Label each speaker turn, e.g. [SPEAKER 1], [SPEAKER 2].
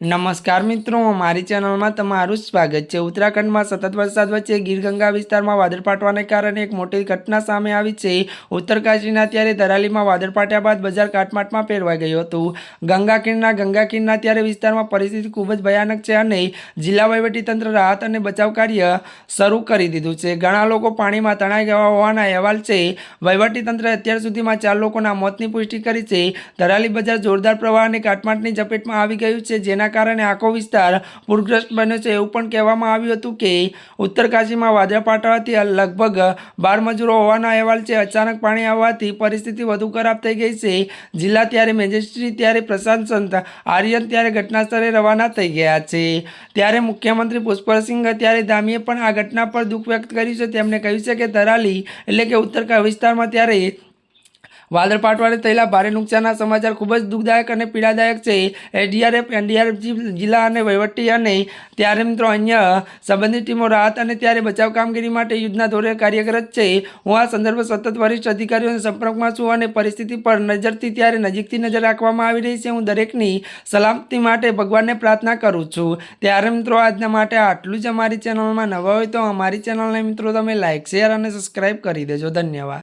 [SPEAKER 1] નમસ્કાર મિત્રો, મારી ચેનલમાં તમારું સ્વાગત છે. ઉત્તરાખંડમાં સતત વરસાદ વચ્ચે ગીરગંગા વિસ્તારમાં વાદળ ફાટવાને કારણે એક મોટી ઘટના સામે આવી છે. ઉત્તરકાશીના ત્યારે દરાલીમાં વાદળ ફાટ્યા બાદ બજાર કાટમાટમાં ફેરવાઈ ગયું હતું. ગંગા ખીણના ગંગા ખીણના ત્યારે વિસ્તારમાં પરિસ્થિતિ ખૂબ જ ભયાનક છે અને જિલ્લા વહીવટીતંત્ર રાહત અને બચાવ કાર્ય શરૂ કરી દીધું છે. ઘણા લોકો પાણીમાં તણાઈ ગયા હોવાના અહેવાલ છે. વહીવટીતંત્રે અત્યાર સુધીમાં ચાર લોકોના મોતની પુષ્ટિ કરી છે. દરાલી બજાર જોરદાર પ્રવાહ અને કાટમાટની ઝપેટમાં આવી ગયું છે, જેના કારણે આખો વિસ્તાર પૂરગ્રસ્ત બન્યો છે એવું પણ કહેવામાં આવ્યું હતું કે ઉત્તરકાશીમાં વાદળ ફાટવાથી લગભગ બાર મજૂરો હોવાના અહેવાલ છે. અચાનક પાણી આવવાથી પરિસ્થિતિ વધુ ખરાબ થઈ ગઈ છે. જિલ્લા ત્યારે મેજિસ્ટ્રેટ ત્યારે પ્રશાંત સંત, આર્યન ત્યારે ઘટના સ્થળે રવાના થઈ ગયા છે. ત્યારે મુખ્યમંત્રી પુષ્પરસિંહ ત્યારે ધામીએ પણ આ ઘટના પર દુઃખ વ્યક્ત કર્યું છે. તેમણે કહ્યું છે કે ધરાલી એટલે કે ઉત્તર વિસ્તારમાં ત્યારે વાદળ ફાટવાને થયેલા ભારે નુકસાનના સમાચાર ખૂબ જ દુઃખદાયક અને પીડાદાયક છે. એડીઆરએફ એનડીઆરએફ જિલ્લા અને વહીવટી અને ત્યારે મિત્રો અન્ય સંબંધિત ટીમો રાહત અને ત્યારે બચાવ કામગીરી માટે યુદ્ધના ધોરણે કાર્યરત છે. હું આ સંદર્ભે સતત વરિષ્ઠ અધિકારીઓના સંપર્કમાં છું અને પરિસ્થિતિ પર નજરથી ત્યારે નજીકથી નજર રાખવામાં આવી રહી છે. હું દરેકની સલામતી માટે ભગવાનને પ્રાર્થના કરું છું. ત્યારે મિત્રો આજના માટે આટલું જ અમારી ચેનલમાં નવા હોય તો અમારી ચેનલને મિત્રો તમે લાઇક શેર અને સબસ્ક્રાઈબ કરી દેજો. ધન્યવાદ.